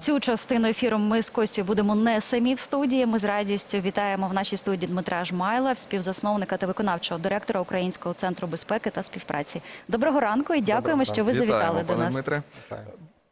Цю частину ефіру ми з Костю будемо не самі в студії. Ми з радістю вітаємо в нашій студії Дмитра Жмайла, співзасновника та виконавчого директора Українського центру безпеки та співпраці. Доброго ранку і дякуємо, що ви завітали Вітаємо, до пане нас. Дмитре.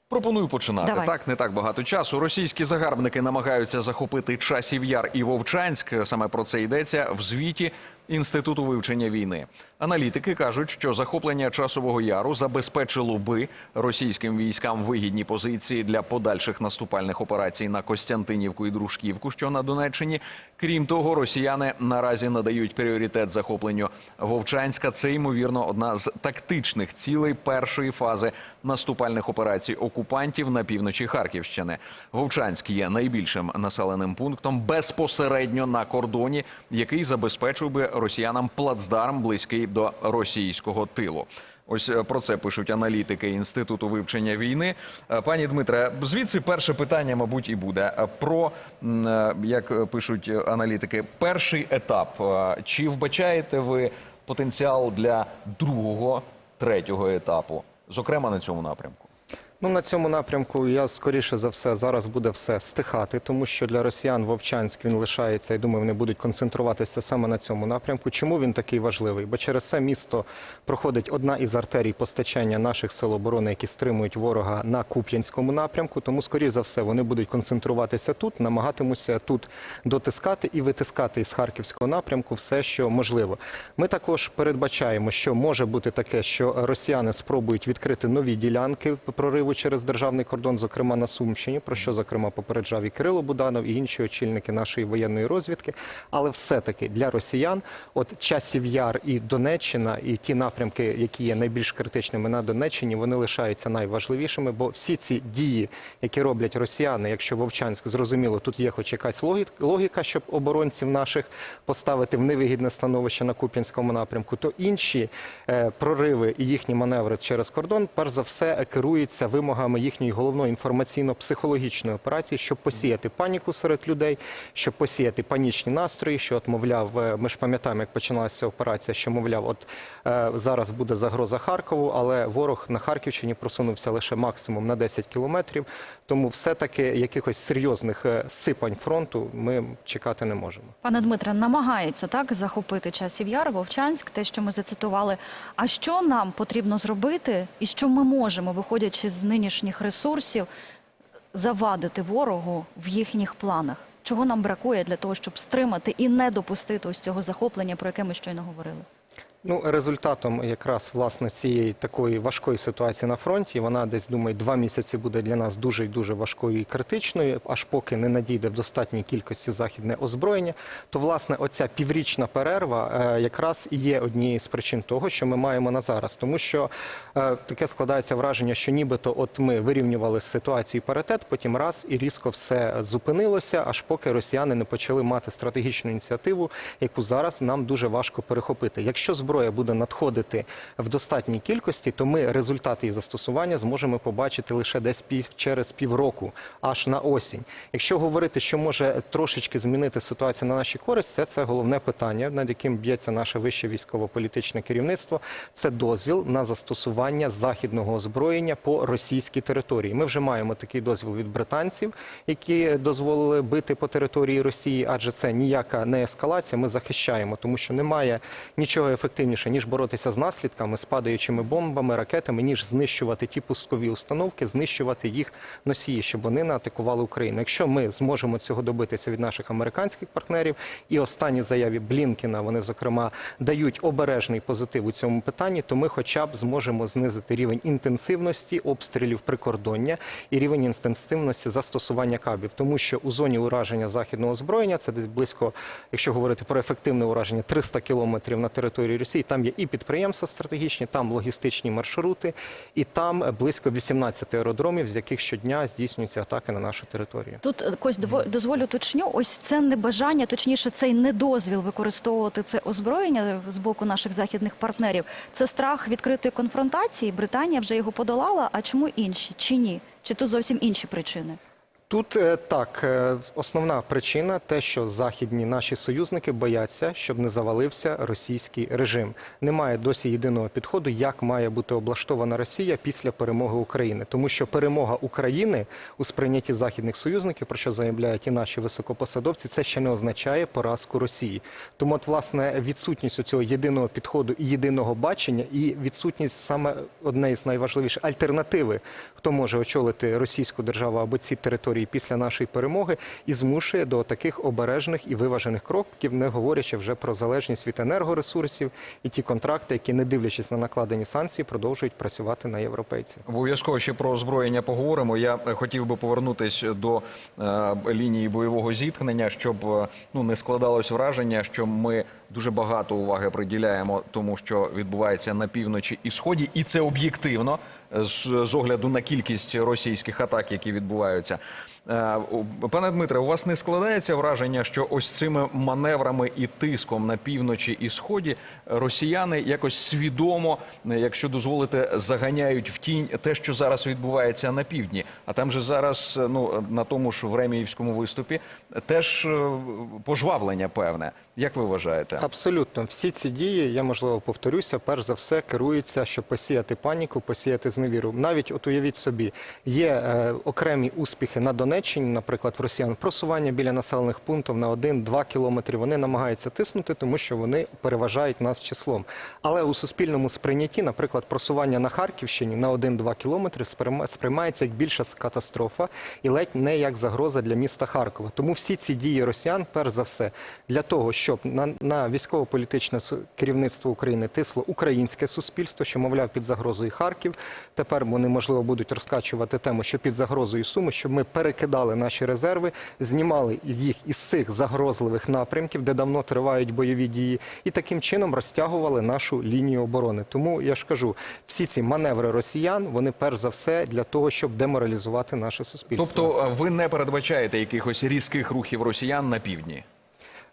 Пропоную починати. Давай. Так, не так багато часу. Російські загарбники намагаються захопити часів яр і Вовчанськ. Саме про це йдеться в звіті Інституту вивчення війни. Аналітики кажуть, що захоплення часового яру забезпечило би російським військам вигідні позиції для подальших наступальних операцій на Костянтинівку і Дружківку, що на Донеччині. Крім того, росіяни наразі надають пріоритет захопленню Вовчанська. Це ймовірно одна з тактичних цілей першої фази наступальних операцій окупантів на півночі Харківщини. Вовчанськ є найбільшим населеним пунктом безпосередньо на кордоні, який забезпечив би росіянам плацдарм близький до російського тилу. Ось е, про це пишуть аналітики інституту вивчення війни. Е, Пані Дмитре, звідси перше питання, мабуть, і буде Е, про як пишуть аналітики, перший етап. Чи вбачаєте ви потенціал для другого, третього етапу, зокрема на цьому напрямку? Ну на цьому напрямку я скоріше за все зараз буде все стихати, тому що для росіян Вовчанськ він лишається. Я думаю, вони будуть концентруватися саме на цьому напрямку. Чому він такий важливий? Бо через це місто проходить одна із артерій постачання наших сил оборони, які стримують ворога на Куп'янському напрямку. Тому, скоріше за все, вони будуть концентруватися тут, намагатимуться тут дотискати і витискати із харківського напрямку все, що можливо. Ми також передбачаємо, що може бути таке, що росіяни спробують відкрити нові ділянки прориву через державний кордон, зокрема на Сумщині, про що зокрема попереджав і Кирило Буданов, і інші очільники нашої воєнної розвідки. Але все-таки для росіян, от часів яр і Донеччина, і ті напрямки, які є найбільш критичними на Донеччині, вони лишаються найважливішими, бо всі ці дії, які роблять росіяни, якщо Вовчанськ зрозуміло, тут є хоч якась логі- логіка, щоб оборонців наших поставити в невигідне становище на Куп'янському напрямку, то інші е, прориви і їхні маневри через кордон, перш за все, е, керуються вимогами їхньої головної інформаційно-психологічної операції, щоб посіяти паніку серед людей, щоб посіяти панічні настрої. Що от мовляв, е, ми ж пам'ятаємо, як починалася операція, що мовляв, от е, зараз буде загроза Харкову, але ворог на Харківщині просунувся лише максимум на 10 кілометрів. Тому все-таки якихось серйозних е, сипань фронту ми чекати не можемо. Пане Дмитре, намагаються так захопити часів яр, Вовчанськ, те, що ми зацитували. А що нам потрібно зробити, і що ми можемо, виходячи з нинішніх ресурсів, завадити ворогу в їхніх планах? Чого нам бракує для того, щоб стримати і не допустити ось цього захоплення, про яке ми щойно говорили? Ну, результатом якраз власне цієї такої важкої ситуації на фронті, вона десь думаю, два місяці буде для нас дуже і дуже важкою і критичною, аж поки не надійде в достатній кількості західне озброєння. То власне оця піврічна перерва е, якраз і є однією з причин того, що ми маємо на зараз, тому що е, таке складається враження, що нібито от ми вирівнювали ситуацію паритет, потім раз і різко все зупинилося, аж поки росіяни не почали мати стратегічну ініціативу, яку зараз нам дуже важко перехопити. Якщо зброя буде надходити в достатній кількості, то ми результати її застосування зможемо побачити лише десь пів через півроку, аж на осінь. Якщо говорити, що може трошечки змінити ситуацію на нашій користь, це, це головне питання, над яким б'ється наше вище військово-політичне керівництво. Це дозвіл на застосування західного озброєння по російській території. Ми вже маємо такий дозвіл від британців, які дозволили бити по території Росії, адже це ніяка не ескалація. Ми захищаємо, тому що немає нічого ефективніше ніж боротися з наслідками, з падаючими бомбами, ракетами, ніж знищувати ті пускові установки, знищувати їх носії, щоб вони не атакували Україну. Якщо ми зможемо цього добитися від наших американських партнерів, і останні заяві Блінкіна, вони зокрема дають обережний позитив у цьому питанні, то ми, хоча б, зможемо знизити рівень інтенсивності обстрілів прикордоння і рівень інтенсивності застосування кабів, тому що у зоні ураження західного озброєння це десь близько, якщо говорити про ефективне ураження, 300 кілометрів на території Росії. Там є і підприємства стратегічні, там логістичні маршрути, і там близько 18 аеродромів, з яких щодня здійснюються атаки на нашу територію. Тут е, Кость, дозволю уточню. Ось це небажання, точніше, цей недозвіл використовувати це озброєння з боку наших західних партнерів. Це страх відкритої конфронтації. Британія вже його подолала. А чому інші? Чи ні? Чи тут зовсім інші причини? Тут е, так, е, основна причина те, що західні наші союзники бояться, щоб не завалився російський режим. Немає досі єдиного підходу, як має бути облаштована Росія після перемоги України, тому що перемога України у сприйнятті західних союзників, про що заявляють і наші високопосадовці, це ще не означає поразку Росії. Тому, от, власне, відсутність цього єдиного підходу і єдиного бачення, і відсутність саме одне із найважливіших альтернативи, хто може очолити російську державу або ці території після нашої перемоги, і змушує до таких обережних і виважених кроків, не говорячи вже про залежність від енергоресурсів і ті контракти, які, не дивлячись на накладені санкції, продовжують працювати на європейців. Обов'язково ще про озброєння поговоримо. Я е, хотів би повернутися до е, лінії бойового зіткнення, щоб е, ну не складалось враження, що ми дуже багато уваги приділяємо тому, що відбувається на півночі і сході, і це об'єктивно з огляду на кількість російських атак, які відбуваються. Е, Пане Дмитре, у вас не складається враження, що ось цими маневрами і тиском на півночі і сході росіяни якось свідомо, е, якщо дозволите, заганяють в тінь те, що зараз відбувається на півдні. А там же зараз, е, ну на тому ж Времіївському виступі, теж пожвавлення певне. Як ви вважаєте? Абсолютно, всі ці дії, я можливо повторюся, перш за все керуються, щоб посіяти паніку, посіяти зневіру. Навіть от уявіть собі, є е, окремі успіхи на Донеччині, наприклад, в росіян просування біля населених пунктів на 1-2 кілометри. Вони намагаються тиснути, тому що вони переважають нас числом. Але у суспільному сприйнятті, наприклад, просування на Харківщині на 1-2 кілометри сприймається як більша катастрофа і ледь не як загроза для міста Харкова. Тому всі ці дії росіян, перш за все, для того, щоб на, на військово-політичне керівництво України тисло українське суспільство, що мовляв під загрозою Харків. Тепер вони можливо будуть розкачувати тему, що під загрозою Суми, щоб ми перекидали наші резерви, знімали їх із цих загрозливих напрямків, де давно тривають бойові дії, і таким чином розтягували нашу лінію оборони. Тому я ж кажу, всі ці маневри росіян вони перш за все для того, щоб деморалізувати наше суспільство. Тобто ви не передбачаєте якихось різких рухів росіян на півдні?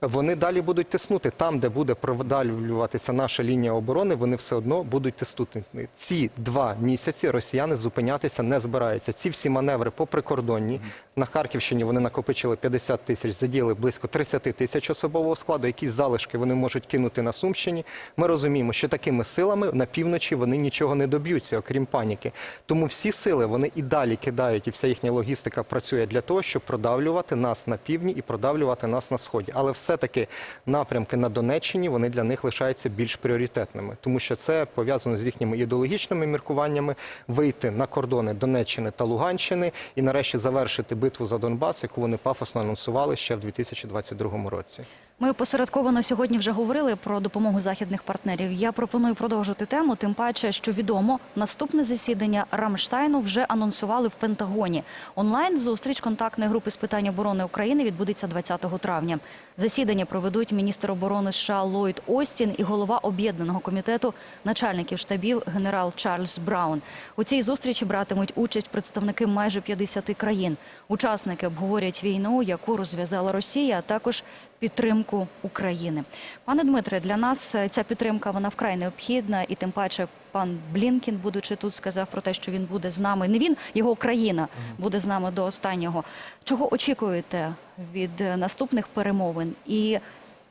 Вони далі будуть тиснути там, де буде продавлюватися наша лінія оборони. Вони все одно будуть тиснути. Ці два місяці росіяни зупинятися не збираються. Ці всі маневри по прикордонні на Харківщині вони накопичили 50 тисяч, задіяли близько 30 тисяч особового складу. Якісь залишки вони можуть кинути на Сумщині. Ми розуміємо, що такими силами на півночі вони нічого не доб'ються, окрім паніки. Тому всі сили вони і далі кидають, і вся їхня логістика працює для того, щоб продавлювати нас на півдні і продавлювати нас на сході. Але все-таки напрямки на Донеччині вони для них лишаються більш пріоритетними, тому що це пов'язано з їхніми ідеологічними міркуваннями вийти на кордони Донеччини та Луганщини і нарешті завершити битву за Донбас, яку вони пафосно анонсували ще в 2022 році. Ми посередковано сьогодні вже говорили про допомогу західних партнерів. Я пропоную продовжити тему, тим паче, що відомо, наступне засідання Рамштайну вже анонсували в Пентагоні. Онлайн зустріч контактної групи з питань оборони України відбудеться 20 травня. Засідання проведуть міністр оборони США Ллойд Остін і голова об'єднаного комітету начальників штабів генерал Чарльз Браун. У цій зустрічі братимуть участь представники майже 50 країн. Учасники обговорять війну, яку розв'язала Росія, а також підтримку України. Пане Дмитре, для нас е, ця підтримка вона вкрай необхідна, і тим паче пан Блінкін, будучи тут, сказав про те, що він буде з нами. Не він, його країна буде з нами до останнього. Чого очікуєте від е, наступних перемовин? І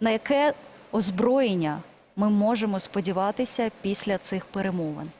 на яке озброєння ми можемо сподіватися після цих перемовин?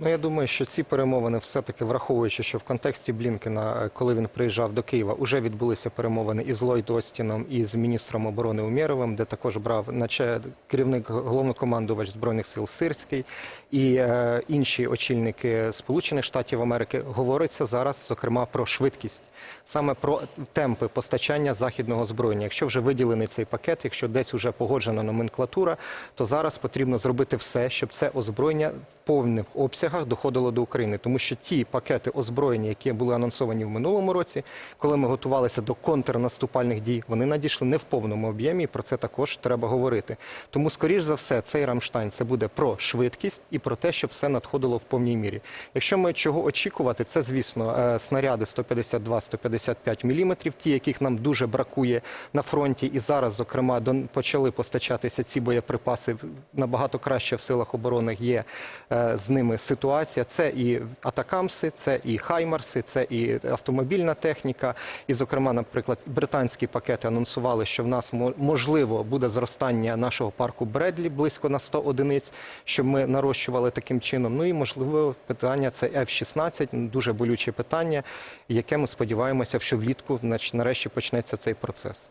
Ну, я думаю, що ці перемовини, все-таки враховуючи, що в контексті Блінкена, е, коли він приїжджав до Києва, вже відбулися перемовини із Ллойд Остіном і з міністром оборони Умєровим, де також брав наче керівник головнокомандувач збройних сил Сирський і е, інші очільники Сполучених Штатів Америки. Говориться зараз, зокрема, про швидкість, саме про темпи постачання західного озброєння. Якщо вже виділений цей пакет, якщо десь вже погоджена номенклатура, то зараз потрібно зробити все, щоб це озброєння в повних обсягах доходило до України, тому що ті пакети озброєння, які були анонсовані в минулому році, коли ми готувалися до контрнаступальних дій, вони надійшли не в повному об'ємі. і Про це також треба говорити. Тому, скоріш за все, цей Рамштайн це буде про швидкість і про те, щоб все надходило в повній мірі. Якщо ми чого очікувати, це звісно е, снаряди 152-155 мм, ті, яких нам дуже бракує на фронті, і зараз, зокрема, почали постачатися ці боєприпаси набагато краще в силах оборони є е, з ними ситуація. Ситуація. Це і атакамси, це і хаймарси, це і автомобільна техніка. І, зокрема, наприклад, британські пакети анонсували, що в нас мо- можливо буде зростання нашого парку Бредлі близько на 100 одиниць, щоб ми нарощували таким чином. Ну і можливо питання це F-16, дуже болюче питання, яке ми сподіваємося, що влітку нарешті почнеться цей процес.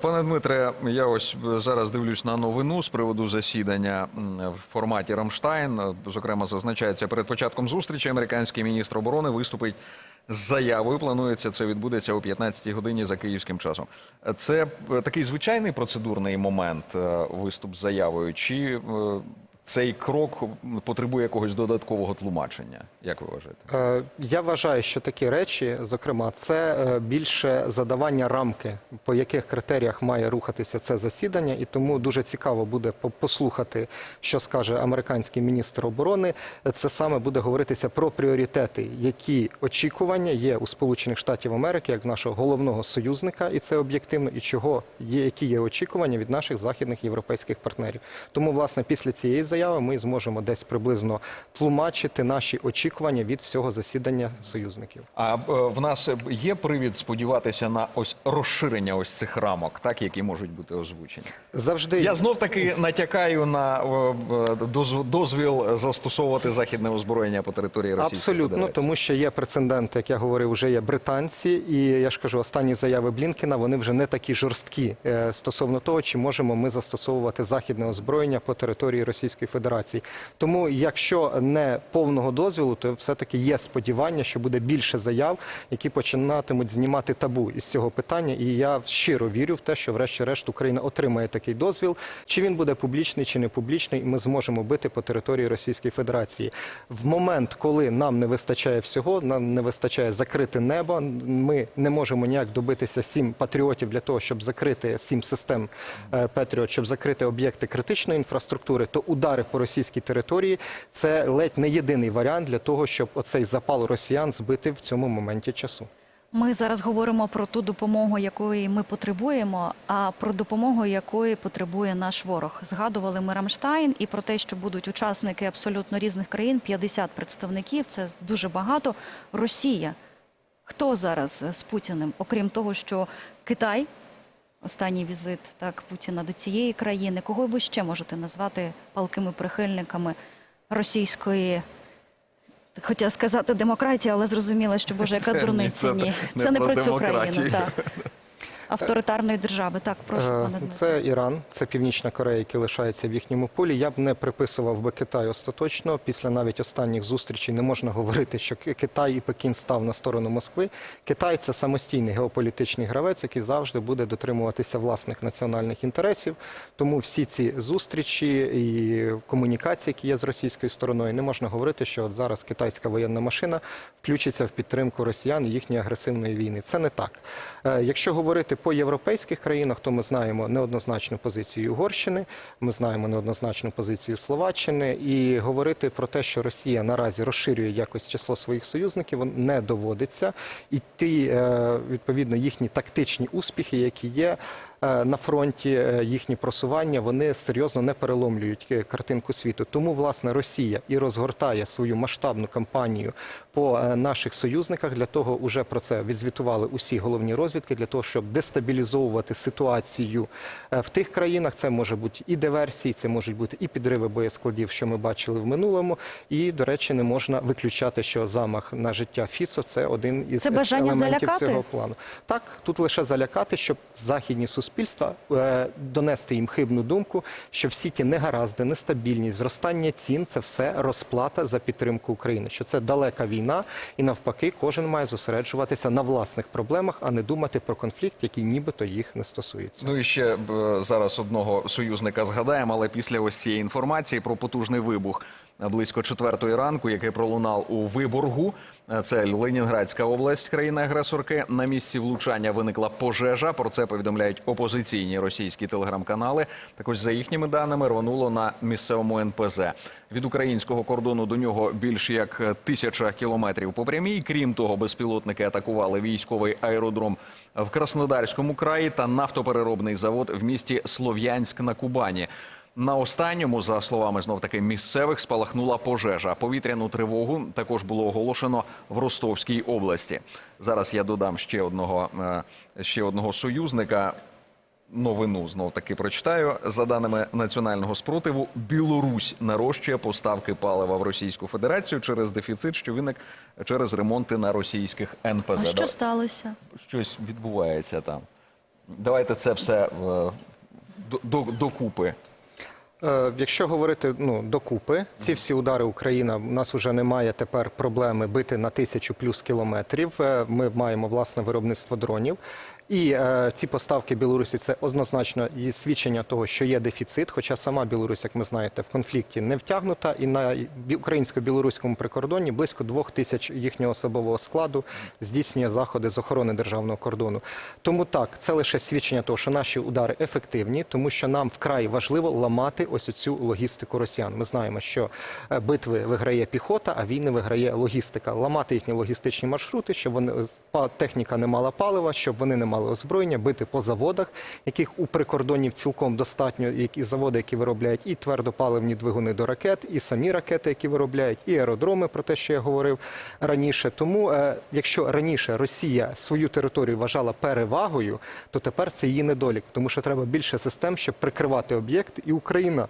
Пане Дмитре, я ось зараз дивлюсь на новину з приводу засідання в форматі Рамштайн. Зокрема, зазначається перед початком зустрічі американський міністр оборони виступить з заявою. Планується це відбудеться о 15-й годині за київським часом. Це е, такий звичайний процедурний момент е, виступ з заявою, чи е, цей крок потребує якогось додаткового тлумачення? Як ви вважаєте? Е, Я вважаю, що такі речі, зокрема, це е, більше задавання рамки, по яких критеріях має рухатися це засідання, і тому дуже цікаво буде послухати, що скаже американський міністр оборони. Це саме буде говоритися про пріоритети, які очікування є у Сполучених Штатів Америки як нашого головного союзника, і це об'єктивно, і чого є, які є очікування від наших західних європейських партнерів. Тому, власне, після цієї заяви ми зможемо десь приблизно тлумачити наші очікування від всього засідання союзників. А е, в нас є привід сподіватися на ось розширення ось цих рамок, так які можуть бути озвучені. Завжди Я знов таки натякаю на е, е, дозвіл застосовувати західне озброєння по території Російської Абсолютно, Федерації. тому що є прецеденти, як я говорив, вже є британці, і я ж кажу, останні заяви Блінкена вони вже не такі жорсткі стосовно того, чи можемо ми застосовувати західне озброєння по території Російської Федерації. Тому, якщо не повного дозволу, то все-таки є сподівання, що буде більше заяв, які починатимуть знімати табу із цього питання. І я щиро вірю в те, що врешті-решт Україна отримає такий дозвіл. Чи він буде публічний, чи не публічний, і ми зможемо бити по території Російської Федерації. В момент, коли нам не вистачає всього, нам не вистачає закрити небо. Ми не можемо ніяк добитися сім патріотів для того, щоб закрити сім систем е, Петріот, щоб закрити об'єкти критичної інфраструктури, то удари по російській території це ледь не єдиний варіант для того, щоб оцей запал росіян збити в цьому моменті часу. Ми зараз говоримо про ту допомогу, якої ми потребуємо, а про допомогу, якої потребує наш ворог. Згадували ми Рамштайн і про те, що будуть учасники абсолютно різних країн, 50 представників. Це дуже багато. Росія. Хто зараз з Путіним, окрім того, що Китай, останній візит так Путіна до цієї країни, кого ви ще можете назвати палкими прихильниками російської? Хотіла сказати демократія, але зрозуміла, що боже, яка Ні, дурниця. це Ні, не це не про про цю країну. Так. Авторитарної держави. Так, прошу, Е, пане Дмитро. Це Іран, це Північна Корея, які лишаються в їхньому полі. Я б не приписував би Китай остаточно. Після навіть останніх зустрічей не можна говорити, що Китай і Пекін став на сторону Москви. Китай це самостійний геополітичний гравець, який завжди буде дотримуватися власних національних інтересів. Тому всі ці зустрічі і комунікації, які є з російською стороною, не можна говорити, що от зараз китайська воєнна машина включиться в підтримку росіян і їхньої агресивної війни. Це не так. Е, Якщо говорити по європейських країнах, то ми знаємо неоднозначну позицію Угорщини, ми знаємо неоднозначну позицію Словаччини, і говорити про те, що Росія наразі розширює якось число своїх союзників, не доводиться. І ті е, відповідно їхні тактичні успіхи, які є. Е, На фронті е, їхні просування вони серйозно не переломлюють е, картинку світу. Тому власне Росія і розгортає свою масштабну кампанію по наших союзниках. Для того уже про це відзвітували усі головні розвідки для того, щоб дестабілізовувати ситуацію в тих країнах. Це може бути і диверсії, це можуть бути і підриви боєскладів, що ми бачили в минулому. І до речі, не можна виключати, що замах на життя Фіцо це один із Це елементів залякати? цього плану. Так, тут лише залякати, щоб західні суспільства е, донести їм хибну думку, що всі ті негаразди, нестабільність, зростання цін це все розплата за підтримку України. Що це далека війна, і навпаки, кожен має зосереджуватися на власних проблемах, а не думати про конфлікт, який нібито їх не стосується. Ну і ще зараз одного союзника згадаємо, але після ось цієї інформації про потужний вибух близько четвертої ранку, який пролунав у Виборгу. Це Ленінградська область, країни-агресорки. На місці влучання виникла пожежа. Про це повідомляють опозиційні російські телеграм-канали. Також за їхніми даними рвануло на місцевому НПЗ. Від українського кордону до нього більш як тисяча кілометрів по прямій. Крім того, безпілотники атакували військовий аеродром в Краснодарському краї та нафтопереробний завод в місті Слов'янськ на Кубані. На останньому, за словами знов таки місцевих, спалахнула пожежа. Повітряну тривогу також було оголошено в Ростовській області. Зараз я додам ще одного, е, ще одного союзника. Новину знов таки прочитаю. За даними національного спротиву, Білорусь нарощує поставки палива в Російську Федерацію через дефіцит, що виник через ремонти на російських НПЗ. А що сталося? щось відбувається там. Давайте це все е, до, до, докупи. Е, Якщо говорити ну, докупи, ці всі удари Україна, у нас вже немає тепер проблеми бити на тисячу плюс кілометрів. Е, Ми маємо власне виробництво дронів. І е, ці поставки Білорусі це однозначно свідчення того, що є дефіцит. Хоча сама Білорусь, як ми знаєте, в конфлікті не втягнута, і на українсько-білоруському прикордоні близько двох тисяч їхнього особового складу здійснює заходи з охорони державного кордону. Тому так, це лише свідчення того, що наші удари ефективні, тому що нам вкрай важливо ламати ось цю логістику росіян. Ми знаємо, що е, битви виграє піхота, а війни виграє логістика. Ламати їхні логістичні маршрути, щоб вони па- техніка не мала палива, щоб вони не мали озброєння, бити по заводах, яких у прикордонів цілком достатньо, які заводи, які виробляють і твердопаливні двигуни до ракет, і самі ракети, які виробляють, і аеродроми, про те, що я говорив раніше. Тому, е, якщо раніше Росія свою територію вважала перевагою, то тепер це її недолік, тому що треба більше систем, щоб прикривати об'єкт, і Україна.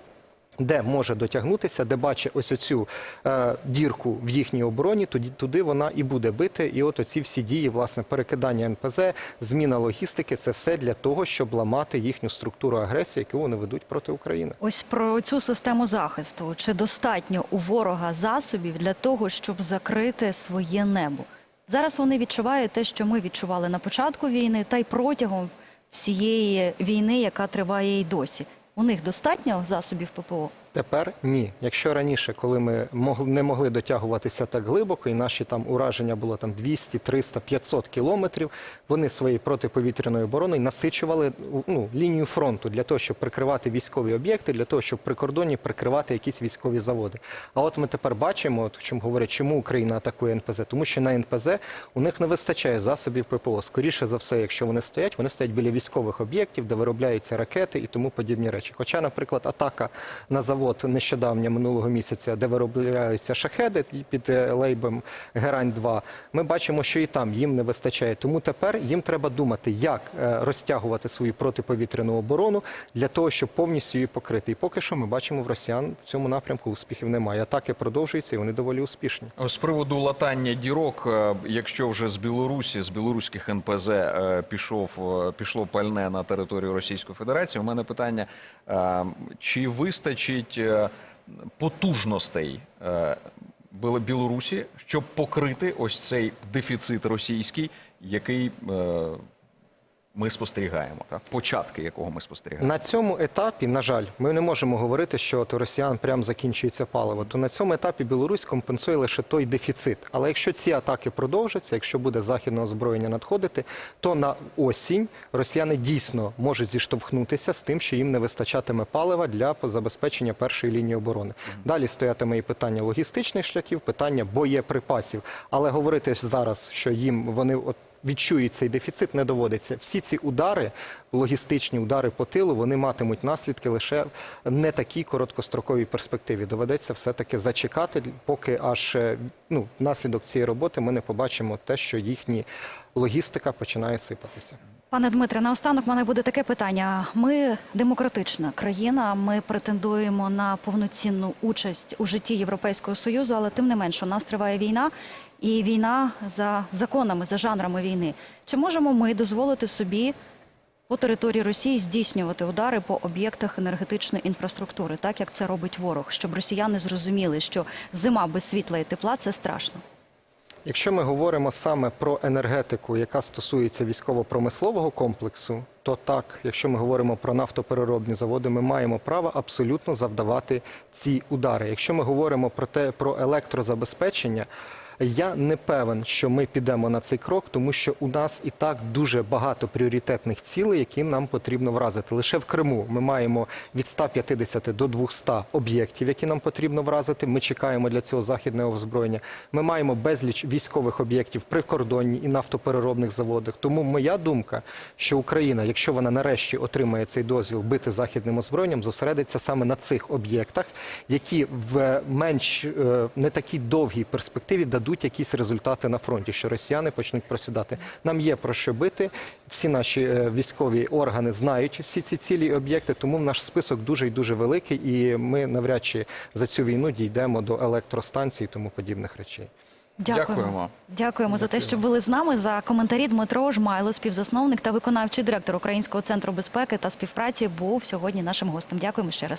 Де може дотягнутися, де бачить ось оцю е, дірку в їхній обороні, тоді туди вона і буде бити. І от оці всі дії, власне, перекидання НПЗ, зміна логістики це все для того, щоб ламати їхню структуру агресії, яку вони ведуть проти України. Ось про цю систему захисту. Чи достатньо у ворога засобів для того, щоб закрити своє небо? Зараз вони відчувають те, що ми відчували на початку війни, та й протягом всієї війни, яка триває і досі. У них достатньо засобів ППО? Тепер ні. Якщо раніше, коли ми могли, не могли дотягуватися так глибоко, і наші там ураження було там 200, 300, 500 кілометрів, вони своєю протиповітряною обороною насичували ну, лінію фронту для того, щоб прикривати військові об'єкти, для того, щоб при кордоні прикривати якісь військові заводи. А от ми тепер бачимо, от, чому говорять, чому Україна атакує НПЗ, тому що на НПЗ у них не вистачає засобів ППО. Скоріше за все, якщо вони стоять, вони стоять біля військових об'єктів, де виробляються ракети і тому подібні речі. Хоча, наприклад, атака на завод нещодавня минулого місяця, де виробляються шахеди під е, лейбом Герань 2 ми бачимо, що і там їм не вистачає. Тому тепер їм треба думати, як е, розтягувати свою протиповітряну оборону для того, щоб повністю її покрити. І поки що ми бачимо в росіян в цьому напрямку успіхів немає. Атаки продовжуються і вони доволі успішні. З приводу латання дірок, е, якщо вже з Білорусі, з білоруських НПЗ пішов, пішло пальне на територію Російської Федерації, у мене питання, чи вистачить е, потужностей е, Білорусі, щоб покрити ось цей дефіцит російський, який е, ми спостерігаємо, так? початки якого ми спостерігаємо? На цьому етапі, на жаль, ми не можемо говорити, що от у росіян прям закінчується паливо. То на цьому етапі Білорусь компенсує лише той дефіцит. Але якщо ці атаки продовжаться, якщо буде західне озброєння надходити, то на осінь росіяни дійсно можуть зіштовхнутися з тим, що їм не вистачатиме палива для забезпечення першої лінії оборони. Далі стоятиме і питання логістичних шляхів, питання боєприпасів. Але говорити зараз, що їм вони от відчують цей дефіцит, не доводиться. Всі ці удари, логістичні удари по тилу, вони матимуть наслідки лише не такій короткостроковій перспективі. Доведеться все-таки зачекати, поки аж е, ну, внаслідок цієї роботи ми не побачимо те, що їхні логістика починає сипатися. Пане Дмитре, наостанок в мене буде таке питання. Ми демократична країна, ми претендуємо на повноцінну участь у житті Європейського Союзу, але тим не менше у нас триває війна, і війна за законами, за жанрами війни. Чи можемо ми дозволити собі по території Росії здійснювати удари по об'єктах енергетичної інфраструктури, так як це робить ворог, щоб росіяни зрозуміли, що зима без світла і тепла це страшно? Якщо ми говоримо саме про енергетику, яка стосується військово-промислового комплексу, то так, якщо ми говоримо про нафтопереробні заводи, ми маємо право абсолютно завдавати ці удари. Якщо ми говоримо про те про електрозабезпечення. Я не певен, що ми підемо на цей крок, тому що у нас і так дуже багато пріоритетних цілей, які нам потрібно вразити. Лише в Криму ми маємо від 150 до 200 об'єктів, які нам потрібно вразити. Ми чекаємо для цього західного озброєння. Ми маємо безліч військових об'єктів при кордоні і нафтопереробних заводах. Тому моя думка, що Україна, якщо вона нарешті отримає цей дозвіл бити західним озброєнням, зосередиться саме на цих об'єктах, які в менш е, не такій довгій перспективі дадуть якісь результати на фронті, що росіяни почнуть просідати. Нам є про що бити. Всі наші е, військові органи знають всі ці цілі і об'єкти, тому наш список дуже і дуже великий, і ми навряд чи за цю війну дійдемо до електростанцій і тому подібних речей. Дякуємо. Дякуємо. Дякуємо за те, що були з нами. За коментарі Дмитро Жмайло, співзасновник та виконавчий директор Українського центру безпеки та співпраці, був сьогодні нашим гостем. Дякуємо ще раз.